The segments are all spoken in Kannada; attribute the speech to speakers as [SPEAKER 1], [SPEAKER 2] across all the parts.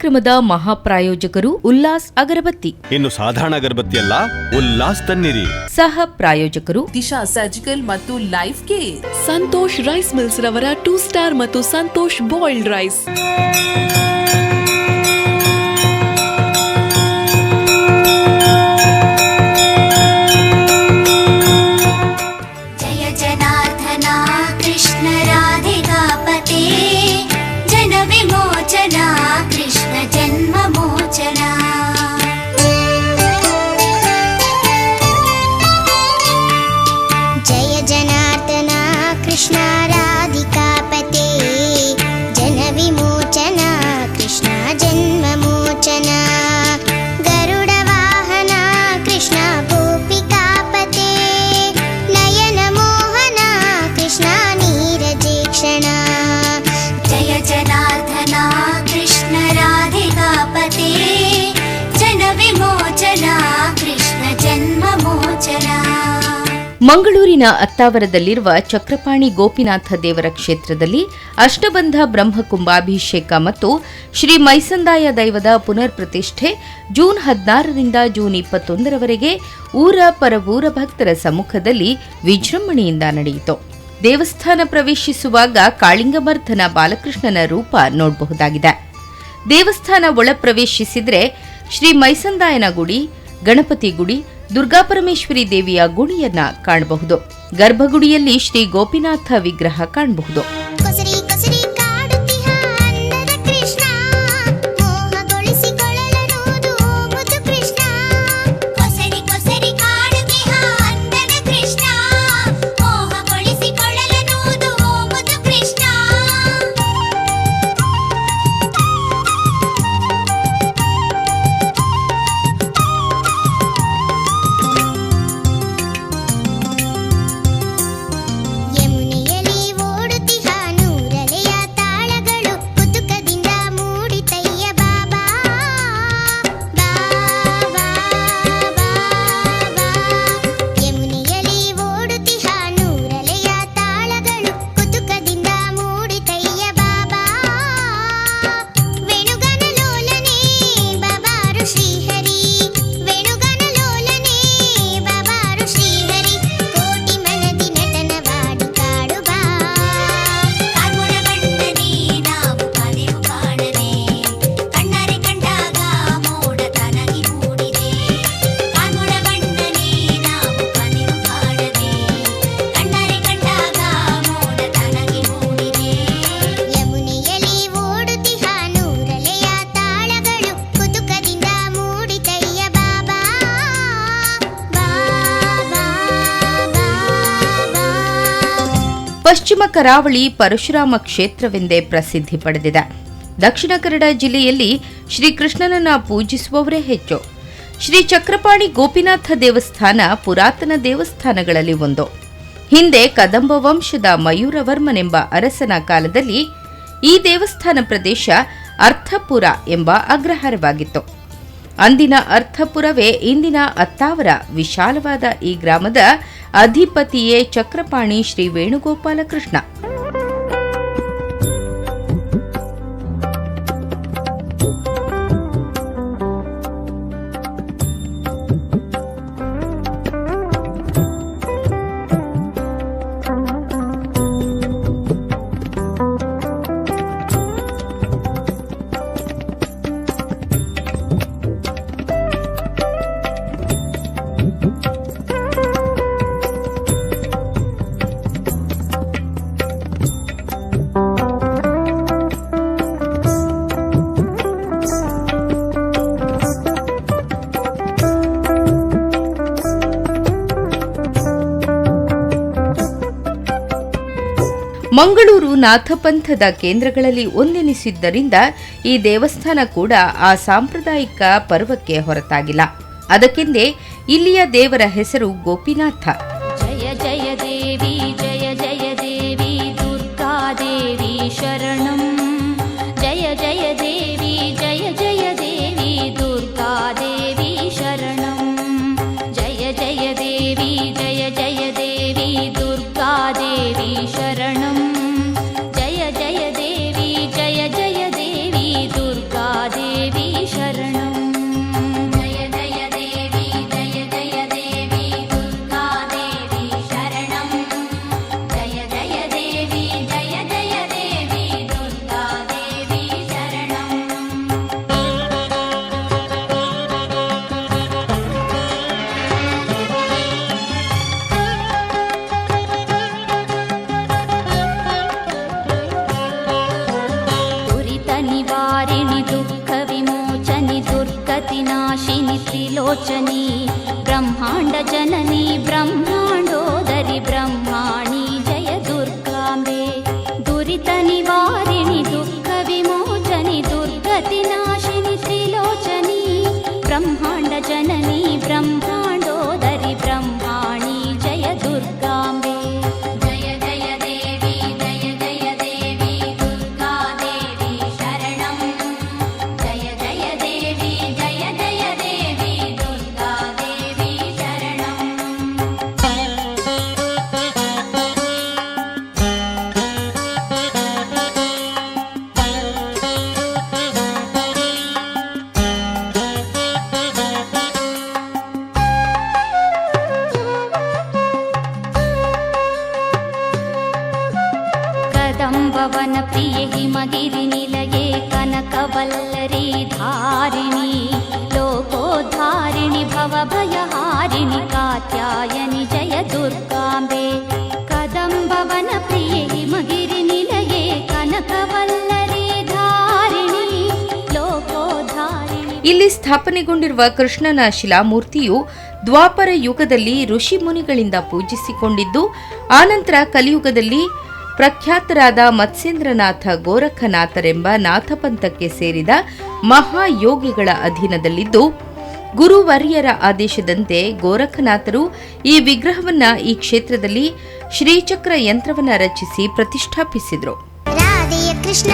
[SPEAKER 1] ಕಾರ್ಯಕ್ರಮದ ಮಹಾಪ್ರಾಯೋಜಕರು ಉಲ್ಲಾಸ್ ಅಗರಬತ್ತಿ.
[SPEAKER 2] ಇನ್ನು ಸಾಧಾರಣ ಅಗರಬತ್ತಿ ಅಲ್ಲ ಉಲ್ಲಾಸ್ ತನ್ನಿರಿ.
[SPEAKER 1] ಸಹ ಪ್ರಾಯೋಜಕರು.
[SPEAKER 3] ದಿಶಾ ಸರ್ಜಿಕಲ್ ಮತ್ತು life care.
[SPEAKER 4] Santosh rice mills ರವರ ಟೂ ಸ್ಟಾರ್ ಮತ್ತು ಸಂತೋಷ್ ಬಾಯ್ಲ್ಡ್ ರೈಸ್.
[SPEAKER 1] ಮಂಗಳೂರಿನ ಅತ್ತಾವರದಲ್ಲಿರುವ ಚಕ್ರಪಾಣಿ ಗೋಪಿನಾಥ ದೇವರ ಕ್ಷೇತ್ರದಲ್ಲಿ ಅಷ್ಟಬಂಧ ಬ್ರಹ್ಮಕುಂಭಾಭಿಷೇಕ ಮತ್ತು ಶ್ರೀ ಮೈಸಂದಾಯ ದೈವದ ಪುನರ್ ಪ್ರತಿಷ್ಠೆ ಜೂನ್ ಹದಿನಾರರಿಂದ ಜೂನ್ ಇಪ್ಪತ್ತೊಂದರವರೆಗೆ ಊರ ಪರವೂರ ಭಕ್ತರ ಸಮ್ಮುಖದಲ್ಲಿ ವಿಜೃಂಭಣೆಯಿಂದ ನಡೆಯಿತು. ದೇವಸ್ಥಾನ ಪ್ರವೇಶಿಸುವಾಗ ಕಾಳಿಂಗಮರ್ಧನ ಬಾಲಕೃಷ್ಣನ ರೂಪ ನೋಡಬಹುದಾಗಿದೆ. ದೇವಸ್ಥಾನ ಒಳ ಪ್ರವೇಶಿಸಿದರೆ ಶ್ರೀ ಮೈಸಂದಾಯನ ಗುಡಿ ಗಣಪತಿ ಗುಡಿ ದುರ್ಗಾಪರಮೇಶ್ವರಿ ದೇವಿಯ ಗುಣಿಯನ್ನ ಕಾಣಬಹುದು. ಗರ್ಭಗುಡಿಯಲ್ಲಿ ಶ್ರೀ ಗೋಪಿನಾಥ ವಿಗ್ರಹ ಕಾಣಬಹುದು. ಪಶ್ಚಿಮ ಕರಾವಳಿ ಪರಶುರಾಮ ಕ್ಷೇತ್ರವೆಂದೇ ಪ್ರಸಿದ್ಧಿ ಪಡೆದಿದೆ. ದಕ್ಷಿಣ ಕನ್ನಡ ಜಿಲ್ಲೆಯಲ್ಲಿ ಶ್ರೀಕೃಷ್ಣನನ್ನ ಪೂಜಿಸುವವರೇ ಹೆಚ್ಚು. ಶ್ರೀ ಚಕ್ರಪಾಣಿ ಗೋಪಿನಾಥ ದೇವಸ್ಥಾನ ಪುರಾತನ ದೇವಸ್ಥಾನಗಳಲ್ಲಿ ಒಂದು. ಹಿಂದೆ ಕದಂಬ ವಂಶದ ಮಯೂರವರ್ಮನೆಂಬ ಅರಸನ ಕಾಲದಲ್ಲಿ ಈ ದೇವಸ್ಥಾನ ಪ್ರದೇಶ ಅರ್ಥಪುರ ಎಂಬ ಅಗ್ರಹಾರವಾಗಿತ್ತು. ಅಂದಿನ ಅರ್ಥಪುರವೇ ಇಂದಿನ ಅತ್ತಾವರ, ವಿಶಾಲವಾದ ಈ ಗ್ರಾಮದ ಅಧಿಪತಿಯೇ ಚಕ್ರಪಾಣಿ ಶ್ರೀ ವೇಣುಗೋಪಾಲ ಮಂಗಳೂರು ನಾಥಪಂಥದ ಕೇಂದ್ರಗಳಲ್ಲಿ ಒಂದೆನಿಸಿದ್ದರಿಂದ ಈ ದೇವಸ್ಥಾನ ಕೂಡ ಆ ಸಾಂಪ್ರದಾಯಿಕ ಪರ್ವಕ್ಕೆ ಹೊರತಾಗಿಲ್ಲ. ಅದಕ್ಕೆಂದೇ ಇಲ್ಲಿಯ ದೇವರ ಹೆಸರು ಗೋಪಿನಾಥ.
[SPEAKER 5] ಜಯ ಜಯ ದೇವಿ, ಜಯ ಜಯ ದೇವಿ ದುರ್ಗಾದೇವಿ ಶರಣಂ. त्रिलोचनी ब्रह्माण्डजननी ब्रह्माण्डोदरि
[SPEAKER 1] ब्रह्म ಜೋಡಣೆಗೊಂಡಿರುವ ಕೃಷ್ಣನ ಶಿಲಾಮೂರ್ತಿಯು ದ್ವಾಪರ ಯುಗದಲ್ಲಿ ಋಷಿ ಮುನಿಗಳಿಂದ ಪೂಜಿಸಿಕೊಂಡಿದ್ದು, ಆನಂತರ ಕಲಿಯುಗದಲ್ಲಿ ಪ್ರಖ್ಯಾತರಾದ ಮತ್ಸೇಂದ್ರನಾಥ ಗೋರಖನಾಥರೆಂಬ ನಾಥಪಂಥಕ್ಕೆ ಸೇರಿದ ಮಹಾಯೋಗಿಗಳ ಅಧೀನದಲ್ಲಿದ್ದು, ಗುರುವರ್ಯರ ಆದೇಶದಂತೆ ಗೋರಖನಾಥರು ಈ ವಿಗ್ರಹವನ್ನ ಈ ಕ್ಷೇತ್ರದಲ್ಲಿ ಶ್ರೀಚಕ್ರ ಯಂತ್ರವನ್ನ ರಚಿಸಿ ಪ್ರತಿಷ್ಠಾಪಿಸಿದರು.
[SPEAKER 6] ಕೃಷ್ಣ!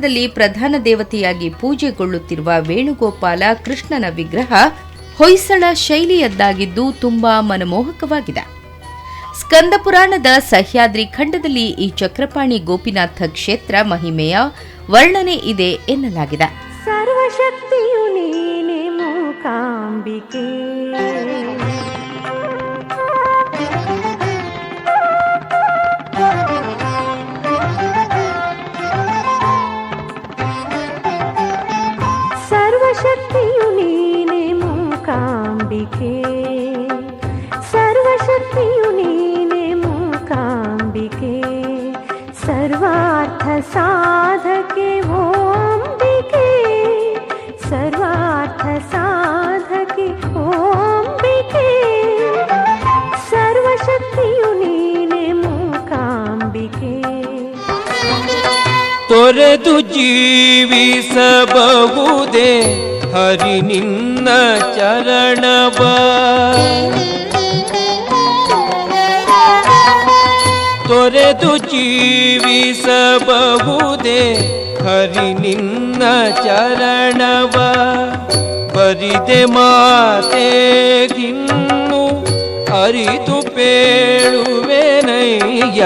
[SPEAKER 1] ದೇವಸ್ಥಾನದಲ್ಲಿ ಪ್ರಧಾನ ದೇವತೆಯಾಗಿ ಪೂಜೆಗೊಳ್ಳುತ್ತಿರುವ ವೇಣುಗೋಪಾಲ ಕೃಷ್ಣನ ವಿಗ್ರಹ ಹೊಯ್ಸಳ ಶೈಲಿಯದ್ದಾಗಿದ್ದು ತುಂಬಾ ಮನಮೋಹಕವಾಗಿದೆ. ಸ್ಕಂದ ಪುರಾಣದ ಸಹ್ಯಾದ್ರಿ ಖಂಡದಲ್ಲಿ ಈ ಚಕ್ರಪಾಣಿ ಗೋಪಿನಾಥ ಕ್ಷೇತ್ರ ಮಹಿಮೆಯ ವರ್ಣನೆ ಇದೆ ಎನ್ನಲಾಗಿದೆ.
[SPEAKER 7] ಸರ್ವಶಕ್ತಿಯು ನೀನೆ ಮೂಕಾಂಬಿಕೆ.
[SPEAKER 8] ನಡೆದು ಜೀವಿಸಬಹುದೇ? ಹರಿ ನಿನ್ನ ಚರಣವ. ತೊರೆದು ಜೀವಿಸಬಹುದೇ? ಹರಿ ನಿನ್ನ ಚರಣವ. ಬರಿದೆ ಮಾತೆಗಿನ್ನು ಅರಿತು ಪೇಳುವೆನಯ್ಯ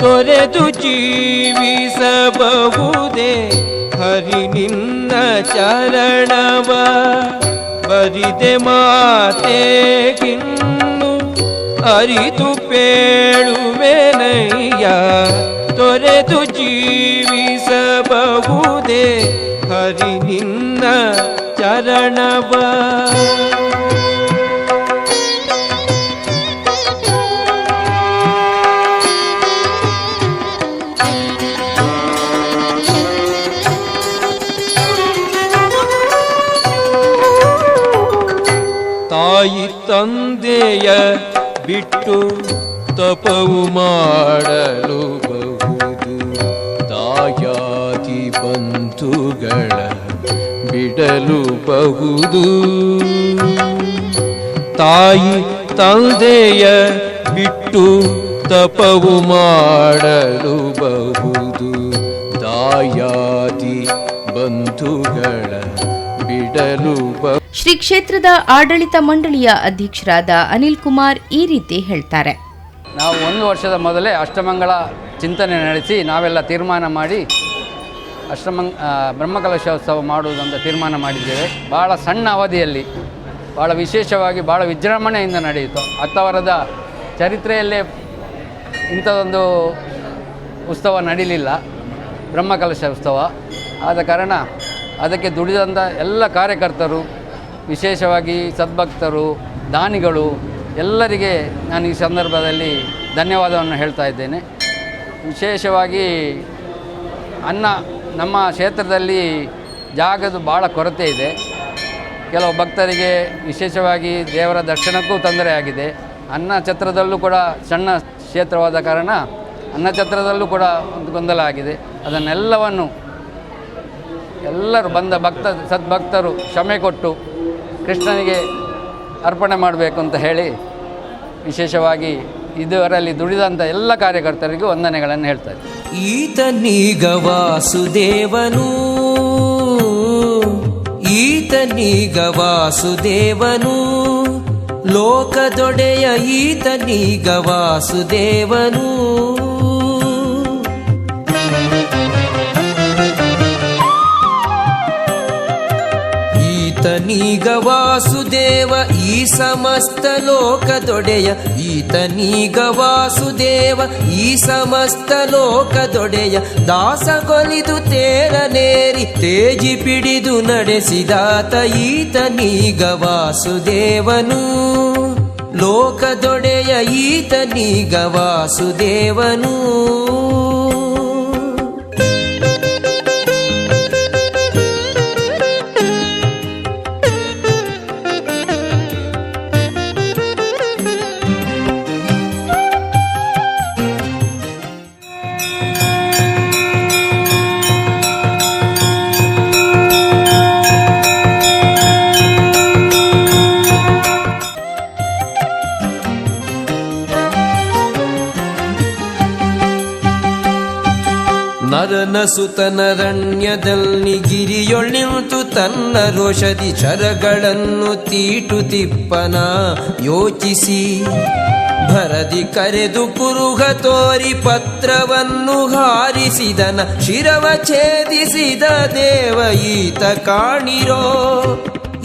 [SPEAKER 8] ತೊರೆದು ಜೀವಿಸಬಹುದೇ? ಹರಿ ನಿನ್ನ ಚರಣವ. ಬರಿದೆ ಮಾತೆಗಿನ್ನು ಅರಿತು ಪೇಳುವೆನಯ್ಯ ತೊರೆದು ಜೀವಿಸಬಹುದೇ? ಹರಿ ನಿನ್ನ ಚರಣವ. ತಂದೆಯ ಬಿಟ್ಟು ತಪವು ಮಾಡಲು ಬಹುದು. ತಾಯಾತಿ ಬಂಧುಗಳ ಬಿಡಲು ಬಹುದು. ತಾಯಿ ತಂದೆಯ ಬಿಟ್ಟು ತಪವು ಮಾಡಲು ಬಹುದು. ತಾಯಾತಿ ಬಂಧುಗಳ
[SPEAKER 1] ಶ್ರೀ ಕ್ಷೇತ್ರದ ಆಡಳಿತ ಮಂಡಳಿಯ ಅಧ್ಯಕ್ಷರಾದ ಅನಿಲ್ ಕುಮಾರ್ ಈ ರೀತಿ ಹೇಳ್ತಾರೆ.
[SPEAKER 9] ನಾವು ಒಂದು ವರ್ಷದ ಮೊದಲೇ ಅಷ್ಟಮಂಗಳ ಚಿಂತನೆ ನಡೆಸಿ ನಾವೆಲ್ಲ ತೀರ್ಮಾನ ಮಾಡಿ ಅಷ್ಟಮಂಗ್ ಬ್ರಹ್ಮಕಲಶೋತ್ಸವ ಮಾಡುವುದಂತ ತೀರ್ಮಾನ ಮಾಡಿದ್ದೇವೆ. ಭಾಳ ಸಣ್ಣ ಅವಧಿಯಲ್ಲಿ ಭಾಳ ವಿಶೇಷವಾಗಿ ಭಾಳ ವಿಜೃಂಭಣೆಯಿಂದ ನಡೆಯಿತು. ಹತ್ತವರದ ಚರಿತ್ರೆಯಲ್ಲೇ ಇಂಥದೊಂದು ಉತ್ಸವ ನಡೀಲಿಲ್ಲ ಬ್ರಹ್ಮಕಲಶ ಉತ್ಸವ. ಆದ ಕಾರಣ ಅದಕ್ಕೆ ದುಡಿದಂಥ ಎಲ್ಲ ಕಾರ್ಯಕರ್ತರು, ವಿಶೇಷವಾಗಿ ಸದ್ಭಕ್ತರು, ದಾನಿಗಳು, ಎಲ್ಲರಿಗೆ ನಾನು ಈ ಸಂದರ್ಭದಲ್ಲಿ ಧನ್ಯವಾದವನ್ನು ಹೇಳ್ತಾ ಇದ್ದೇನೆ. ವಿಶೇಷವಾಗಿ ಅನ್ನ ನಮ್ಮ ಕ್ಷೇತ್ರದಲ್ಲಿ ಜಾಗದ ಭಾಳ ಕೊರತೆ ಇದೆ. ಕೆಲವು ಭಕ್ತರಿಗೆ ವಿಶೇಷವಾಗಿ ದೇವರ ದರ್ಶನಕ್ಕೂ ತೊಂದರೆ ಆಗಿದೆ. ಅನ್ನ ಛತ್ರದಲ್ಲೂ ಕೂಡ ಸಣ್ಣ ಕ್ಷೇತ್ರವಾದ ಕಾರಣ ಅನ್ನ ಛತ್ರದಲ್ಲೂ ಕೂಡ ಒಂದು ಗೊಂದಲ ಆಗಿದೆ. ಅದನ್ನೆಲ್ಲವನ್ನು ಎಲ್ಲರೂ ಬಂದ ಭಕ್ತ ಸದ್ಭಕ್ತರು ಕ್ಷಮೆ ಕೊಟ್ಟು ಕೃಷ್ಣನಿಗೆ ಅರ್ಪಣೆ ಮಾಡಬೇಕು ಅಂತ ಹೇಳಿ ವಿಶೇಷವಾಗಿ ಇದರಲ್ಲಿ ದುಡಿದಂಥ ಎಲ್ಲ ಕಾರ್ಯಕರ್ತರಿಗೂ ವಂದನೆಗಳನ್ನು ಹೇಳ್ತಾರೆ
[SPEAKER 8] ಈತನೀಗ ವಾಸುದೇವನು. ಈತನೀಗ ವಾಸುದೇವನು. ಲೋಕದೊಡೆಯ ಈತನೀಗ ವಾಸುದೇವನು. ಈತನೀಗ ವಾಸುದೇವ, ಈ ಸಮಸ್ತ ಲೋಕದೊಡೆಯ. ಈತನೀಗ ವಾಸುದೇವ, ಈ ಸಮಸ್ತ ಲೋಕದೊಡೆಯ. ದಾಸಗೊಲಿದು ತೇರನೇರಿ ತೇಜಿ ಪಿಡಿದು ನಡೆಸಿದಾತ ಈತನೀಗ ವಾಸುದೇವನು. ಲೋಕದೊಡೆಯ ಈತನೀಗ ವಾಸುದೇವನು. ನರನ ಸುತನರಣ್ಯದಲ್ಲಿ ಗಿರಿಯೊಳ್ಳಿಂತು ತನ್ನ ರೋಷದಿ ಚರಗಳನ್ನು ತೀಟು ತಿಪ್ಪನ ಯೋಚಿಸಿ. ಭರದಿ ಕರೆದು ಕುರುಹ ತೋರಿ ಪತ್ರವನ್ನು ಹಾರಿಸಿದನ, ಶಿರವ ಛೇದಿಸಿದ ದೇವ ಈತ ಕಾಣಿರೋ.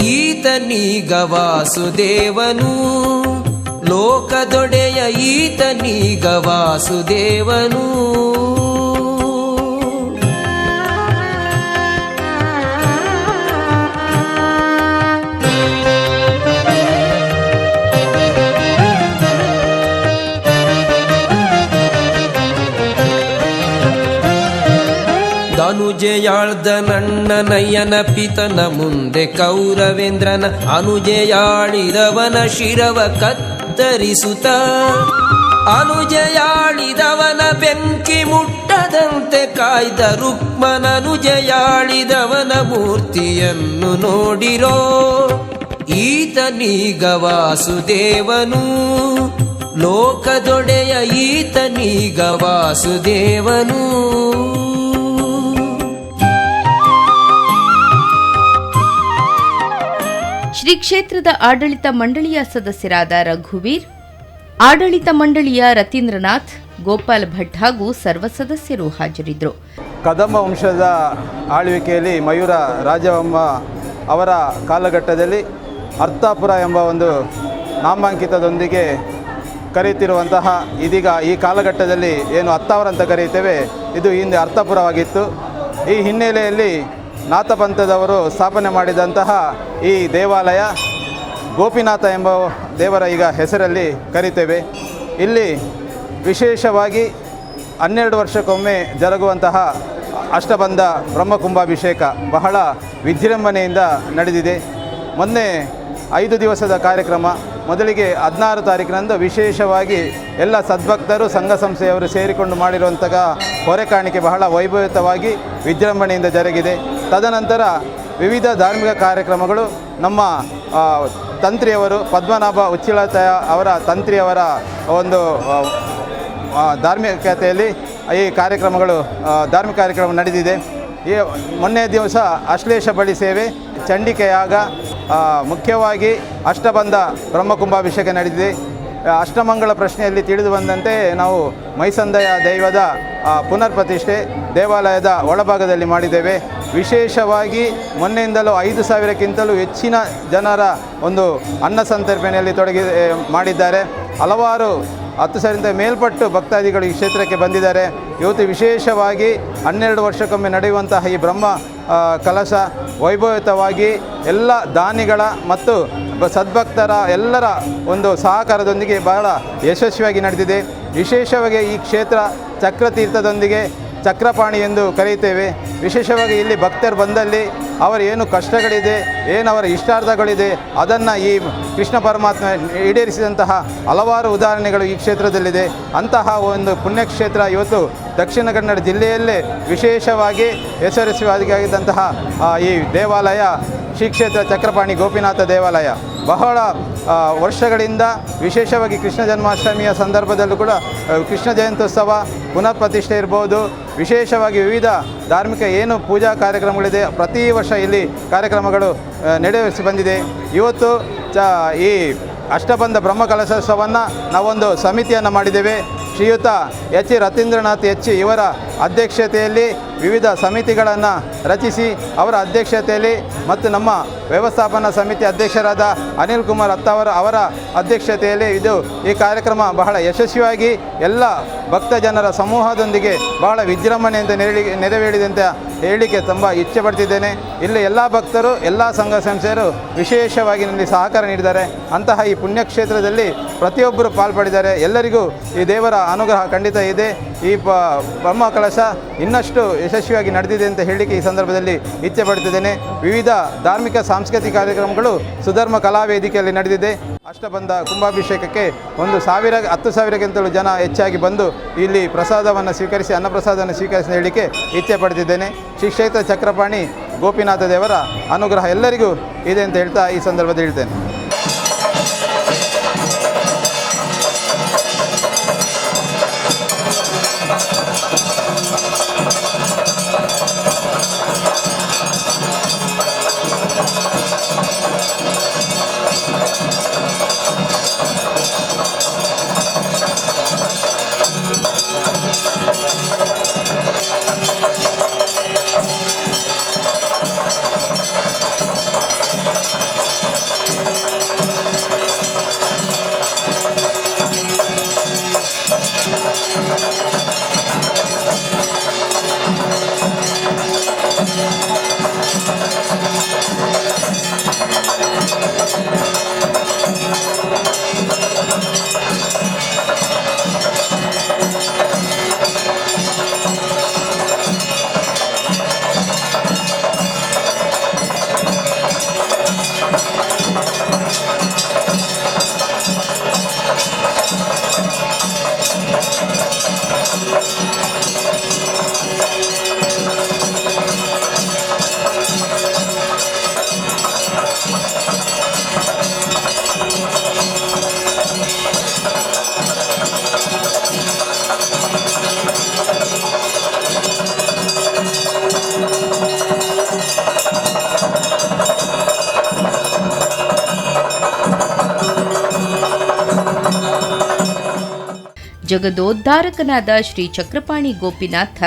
[SPEAKER 8] ಈತನೀಗ ವಾಸುದೇವನು, ಲೋಕದೊಡೆಯ ಈತನೀಗ ವಾಸುದೇವನು. ಧನುಜೆಯಾಳ್ದ ನನ್ನ ಪಿತನ ಮುಂದೆ ಕೌರವೇಂದ್ರನ ಅನುಜೆಯಾಳಿದವನ ಶಿರವ ಕತ್ತರಿಸುತ್ತ. ಅನುಜೆಯಾಳಿದವನ ಬೆಂಕಿ ಮುಟ್ಟದಂತೆ ಕಾಯ್ದ ರುಕ್ಮನನುಜೆಯಾಳಿದವನ ಮೂರ್ತಿಯನ್ನು ನೋಡಿರೋ ಈತನೀಗ ವಾಸುದೇವನು. ಲೋಕದೊಡೆಯ ಈತನೀಗ ವಾಸುದೇವನು.
[SPEAKER 1] ಕ್ಷೇತ್ರದ ಆಡಳಿತ ಮಂಡಳಿಯ ಸದಸ್ಯರಾದ ರಘುವೀರ್, ಆಡಳಿತ ಮಂಡಳಿಯ ರತೀಂದ್ರನಾಥ್, ಗೋಪಾಲ್ ಭಟ್ ಹಾಗೂ ಸರ್ವ ಸದಸ್ಯರು ಹಾಜರಿದ್ದರು.
[SPEAKER 10] ಕದಂಬ ವಂಶದ ಆಳ್ವಿಕೆಯಲ್ಲಿ ಮಯೂರ ರಾಜವಮ್ಮ ಅವರ ಕಾಲಘಟ್ಟದಲ್ಲಿ ಅರ್ಥಾಪುರ ಎಂಬ ಒಂದು ನಾಮಾಂಕಿತದೊಂದಿಗೆ ಕರೆಯುತ್ತಿರುವಂತಹ ಇದೀಗ ಈ ಕಾಲಘಟ್ಟದಲ್ಲಿ ಏನು ಅತ್ತಾವರ ಅಂತ ಕರೆಯುತ್ತೇವೆ, ಇದು ಹಿಂದೆ ಅರ್ಥಪುರವಾಗಿತ್ತು ಈ ಹಿನ್ನೆಲೆಯಲ್ಲಿ ನಾಥಪಂಥದವರು ಸ್ಥಾಪನೆ ಮಾಡಿದಂತಹ ಈ ದೇವಾಲಯ ಗೋಪಿನಾಥ ಎಂಬ ದೇವರ ಈಗ ಹೆಸರಲ್ಲಿ ಕರಿತೇವೆ. ಇಲ್ಲಿ ವಿಶೇಷವಾಗಿ ಹನ್ನೆರಡು ವರ್ಷಕ್ಕೊಮ್ಮೆ ಜರುಗುವಂತಹ ಅಷ್ಟಬಂಧ ಬ್ರಹ್ಮಕುಂಭಾಭಿಷೇಕ ಬಹಳ ವಿಜೃಂಭಣೆಯಿಂದ ನಡೆದಿದೆ. ಮೊನ್ನೆ ಐದು ದಿವಸದ ಕಾರ್ಯಕ್ರಮ, ಮೊದಲಿಗೆ ಹದಿನಾರು ತಾರೀಕಿನಂದು ವಿಶೇಷವಾಗಿ ಎಲ್ಲ ಸದ್ಭಕ್ತರು, ಸಂಘ ಸಂಸ್ಥೆಯವರು ಸೇರಿಕೊಂಡು ಮಾಡಿರುವಂತಹ ಹೊರೆ ಕಾಣಿಕೆ ಬಹಳ ವೈಭವಿತವಾಗಿ ವಿಜೃಂಭಣೆಯಿಂದ ಜರುಗಿದೆ. ತದನಂತರ ವಿವಿಧ ಧಾರ್ಮಿಕ ಕಾರ್ಯಕ್ರಮಗಳು ನಮ್ಮ ತಂತ್ರಿಯವರು ಪದ್ಮನಾಭ ಉಚ್ಚಿಲತಯ ಅವರ ತಂತ್ರಿಯವರ ಒಂದು ಧಾರ್ಮಿಕತೆಯಲ್ಲಿ ಈ ಕಾರ್ಯಕ್ರಮಗಳು ಧಾರ್ಮಿಕ ಕಾರ್ಯಕ್ರಮ ನಡೆದಿದೆ. ಈ ಮೊನ್ನೆ ದಿವಸ ಅಶ್ಲೇಷ ಬಳಿ ಸೇವೆ ಚಂಡಿಕೆಯಾಗ ಮುಖ್ಯವಾಗಿ ಅಷ್ಟಬಂಧ ಬ್ರಹ್ಮಕುಂಭಾಭಿಷೇಕ ನಡೆದಿದೆ. ಅಷ್ಟಮಂಗಳ ಪ್ರಶ್ನೆಯಲ್ಲಿ ತಿಳಿದು ಬಂದಂತೆ ನಾವು ಮೈಸಂದಯ ದೈವದ ಪುನರ್ ಪ್ರತಿಷ್ಠೆ ದೇವಾಲಯದ ಒಳಭಾಗದಲ್ಲಿ ಮಾಡಿದ್ದೇವೆ. ವಿಶೇಷವಾಗಿ ಮೊನ್ನೆಯಿಂದಲೂ ಐದು ಸಾವಿರಕ್ಕಿಂತಲೂ ಹೆಚ್ಚಿನ ಜನರ ಒಂದು ಅನ್ನ ಸಂತರ್ಪಣೆಯಲ್ಲಿ ತೊಡಗಿ ಮಾಡಿದ್ದಾರೆ. ಹಲವಾರು ಹತ್ತು ಸಾವಿರದಿಂದ ಮೇಲ್ಪಟ್ಟು ಭಕ್ತಾದಿಗಳು ಈ ಕ್ಷೇತ್ರಕ್ಕೆ ಬಂದಿದ್ದಾರೆ. ಇವತ್ತು ವಿಶೇಷವಾಗಿ ಹನ್ನೆರಡು ವರ್ಷಕ್ಕೊಮ್ಮೆ ನಡೆಯುವಂತಹ ಈ ಬ್ರಹ್ಮ ಕಲಶ ವೈಭವಿತವಾಗಿ ಎಲ್ಲ ದಾನಿಗಳ ಮತ್ತು ಸದ್ಭಕ್ತರ ಎಲ್ಲರ ಒಂದು ಸಹಕಾರದೊಂದಿಗೆ ಬಹಳ ಯಶಸ್ವಿಯಾಗಿ ನಡೆದಿದೆ. ವಿಶೇಷವಾಗಿ ಈ ಕ್ಷೇತ್ರ ಚಕ್ರತೀರ್ಥದೊಂದಿಗೆ ಚಕ್ರಪಾಣಿ ಎಂದು ಕರೆಯುತ್ತೇವೆ. ವಿಶೇಷವಾಗಿ ಇಲ್ಲಿ ಭಕ್ತರು ಬಂದಲ್ಲಿ ಅವರ ಏನು ಕಷ್ಟಗಳಿದೆ ಏನು ಅವರ ಇಷ್ಟಾರ್ಥಗಳಿದೆ ಅದನ್ನು ಈ ಕೃಷ್ಣ ಪರಮಾತ್ಮ ಈಡೇರಿಸಿದಂತಹ ಹಲವಾರು ಉದಾಹರಣೆಗಳು ಈ ಕ್ಷೇತ್ರದಲ್ಲಿದೆ. ಅಂತಹ ಒಂದು ಪುಣ್ಯಕ್ಷೇತ್ರ ಇವತ್ತು ದಕ್ಷಿಣ ಕನ್ನಡ ಜಿಲ್ಲೆಯಲ್ಲೇ ವಿಶೇಷವಾಗಿ ಹೆಸರುವಾದಿಯಾಗಿದ್ದಂತಹ ಆ, ಈ ದೇವಾಲಯ ಶ್ರೀ ಕ್ಷೇತ್ರ ಚಕ್ರಪಾಣಿ ಗೋಪಿನಾಥ ದೇವಾಲಯ. ಬಹಳ ವರ್ಷಗಳಿಂದ ವಿಶೇಷವಾಗಿ ಕೃಷ್ಣ ಜನ್ಮಾಷ್ಟಮಿಯ ಸಂದರ್ಭದಲ್ಲೂ ಕೂಡ ಕೃಷ್ಣ ಜಯಂತ್ಯುತ್ಸವ ಪುನಃ ಪ್ರತಿಷ್ಠೆ ಇರ್ಬೋದು. ವಿಶೇಷವಾಗಿ ವಿವಿಧ ಧಾರ್ಮಿಕ ಏನು ಪೂಜಾ ಕಾರ್ಯಕ್ರಮಗಳಿದೆ, ಪ್ರತಿ ವರ್ಷ ಇಲ್ಲಿ ಕಾರ್ಯಕ್ರಮಗಳು ನಡೆಸಿ ಬಂದಿದೆ. ಇವತ್ತು, ಚ, ಈ ಅಷ್ಟಬಂಧ ಬ್ರಹ್ಮ ಕಲಶೋತ್ಸವವನ್ನು ನಾವೊಂದು ಸಮಿತಿಯನ್ನು ಮಾಡಿದ್ದೇವೆ. ಶ್ರೀಯುತ ಎಚ್. ರತೀಂದ್ರನಾಥ್ ಎಚ್. ಇವರ ಅಧ್ಯಕ್ಷತೆಯಲ್ಲಿ ವಿವಿಧ ಸಮಿತಿಗಳನ್ನು ರಚಿಸಿ ಅವರ ಅಧ್ಯಕ್ಷತೆಯಲ್ಲಿ ಮತ್ತು ನಮ್ಮ ವ್ಯವಸ್ಥಾಪನಾ ಸಮಿತಿ ಅಧ್ಯಕ್ಷರಾದ ಅನಿಲ್ ಕುಮಾರ್ ಅತ್ತಾವರ ಅವರ ಅಧ್ಯಕ್ಷತೆಯಲ್ಲಿ ಇದು ಈ ಕಾರ್ಯಕ್ರಮ ಬಹಳ ಯಶಸ್ವಿಯಾಗಿ ಎಲ್ಲ ಭಕ್ತ ಜನರ ಸಮೂಹದೊಂದಿಗೆ ಬಹಳ ವಿಜೃಂಭಣೆಯಿಂದ ನೆರಳಿ ನೆರವೇರಿದೆ ಅಂತ ಹೇಳಲಿಕ್ಕೆ ತುಂಬ ಇಚ್ಛೆ ಪಡ್ತಿದ್ದೇನೆ. ಇಲ್ಲಿ ಎಲ್ಲ ಭಕ್ತರು, ಎಲ್ಲ ಸಂಘ ಸಂಸ್ಥೆಯರು ವಿಶೇಷವಾಗಿ ಇಲ್ಲಿ ಸಹಕಾರ ನೀಡಿದ್ದಾರೆ. ಅಂತಹ ಈ ಪುಣ್ಯಕ್ಷೇತ್ರದಲ್ಲಿ ಪ್ರತಿಯೊಬ್ಬರು ಪಾಲ್ಪಡಿದ್ದಾರೆ. ಎಲ್ಲರಿಗೂ ಈ ದೇವರ ಅನುಗ್ರಹ ಖಂಡಿತ ಇದೆ. ಈ ಬ್ರಹ್ಮ ಕಳಶ ಇನ್ನಷ್ಟು ಯಶಸ್ವಿಯಾಗಿ ನಡೆದಿದೆ ಅಂತ ಹೇಳಲಿಕ್ಕೆ ಈ ಸಂದರ್ಭದಲ್ಲಿ ಇಚ್ಛೆ ಪಡ್ತಿದ್ದೇನೆ ವಿವಿಧ ಧಾರ್ಮಿಕ, ಸಾಂಸ್ಕೃತಿಕ ಕಾರ್ಯಕ್ರಮಗಳು ಸುಧರ್ಮ ಕಲಾ ವೇದಿಕೆಯಲ್ಲಿ ನಡೆದಿದೆ. ಅಷ್ಟಬಂಧ ಕುಂಭಾಭಿಷೇಕಕ್ಕೆ ಒಂದು ಸಾವಿರ, ಹತ್ತು ಸಾವಿರಕ್ಕಿಂತಲೂ ಜನ ಹೆಚ್ಚಾಗಿ ಬಂದು ಇಲ್ಲಿ ಪ್ರಸಾದವನ್ನು ಸ್ವೀಕರಿಸಿ, ಅನ್ನಪ್ರಸಾದವನ್ನು ಸ್ವೀಕರಿಸಿ ಹೇಳಲಿಕ್ಕೆ ಇಚ್ಛೆ ಪಡೆದಿದ್ದೇನೆ ಶ್ರೀ ಚಕ್ರಪಾಣಿ ಗೋಪಿನಾಥ ದೇವರ ಅನುಗ್ರಹ ಎಲ್ಲರಿಗೂ ಇದೆ ಅಂತ ಹೇಳ್ತಾ ಈ ಸಂದರ್ಭದಲ್ಲಿ ಹೇಳ್ತೇನೆ. Thank you.
[SPEAKER 1] ಜಗದೋದ್ಧಾರಕನಾದ ಶ್ರೀ ಚಕ್ರಪಾಣಿ ಗೋಪಿನಾಥ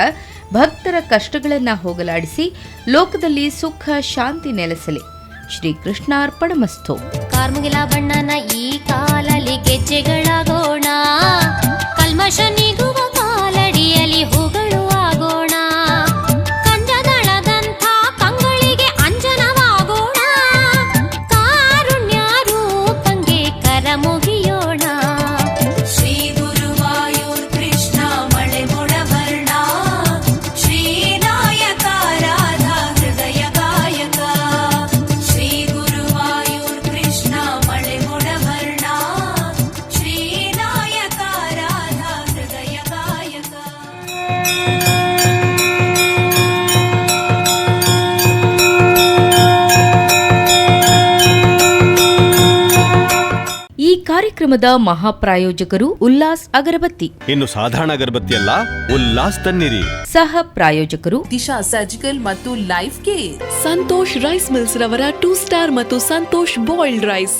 [SPEAKER 1] ಭಕ್ತರ ಕಷ್ಟಗಳನ್ನು ಹೋಗಲಾಡಿಸಿ ಲೋಕದಲ್ಲಿ ಸುಖ, ಶಾಂತಿ ನೆಲೆಸಲಿ. ಶ್ರೀ ಕೃಷ್ಣಾರ್ಪಣಮಸ್ತು
[SPEAKER 11] ಕಾರ್ಮುಗಿಲ ಬಣ್ಣನ ಈ ಕಾಲಲ್ಲಿ ಗೆಜ್ಜೆಗಳಾಗೋಣ. ಕಲ್ಮಶ
[SPEAKER 1] ಕಾರ್ಯಕ್ರಮದ ಮಹಾಪ್ರಾಯೋಜಕರು ಉಲ್ಲಾಸ್ ಅಗರಬತ್ತಿ.
[SPEAKER 2] ಇನ್ನು ಸಾಧಾರಣ ಅಗರಬತ್ತಿ ಅಲ್ಲ ಉಲ್ಲಾಸ್ ತನ್ನಿರಿ.
[SPEAKER 1] ಸಹ ಪ್ರಾಯೋಜಕರು
[SPEAKER 3] ದಿಶಾ ಸರ್ಜಿಕಲ್ ಮತ್ತು life care.
[SPEAKER 12] Santosh rice mills ರವರ ಟೂ ಸ್ಟಾರ್ ಮತ್ತು ಸಂತೋಷ್ ಬಾಯ್ಲ್ಡ್ ರೈಸ್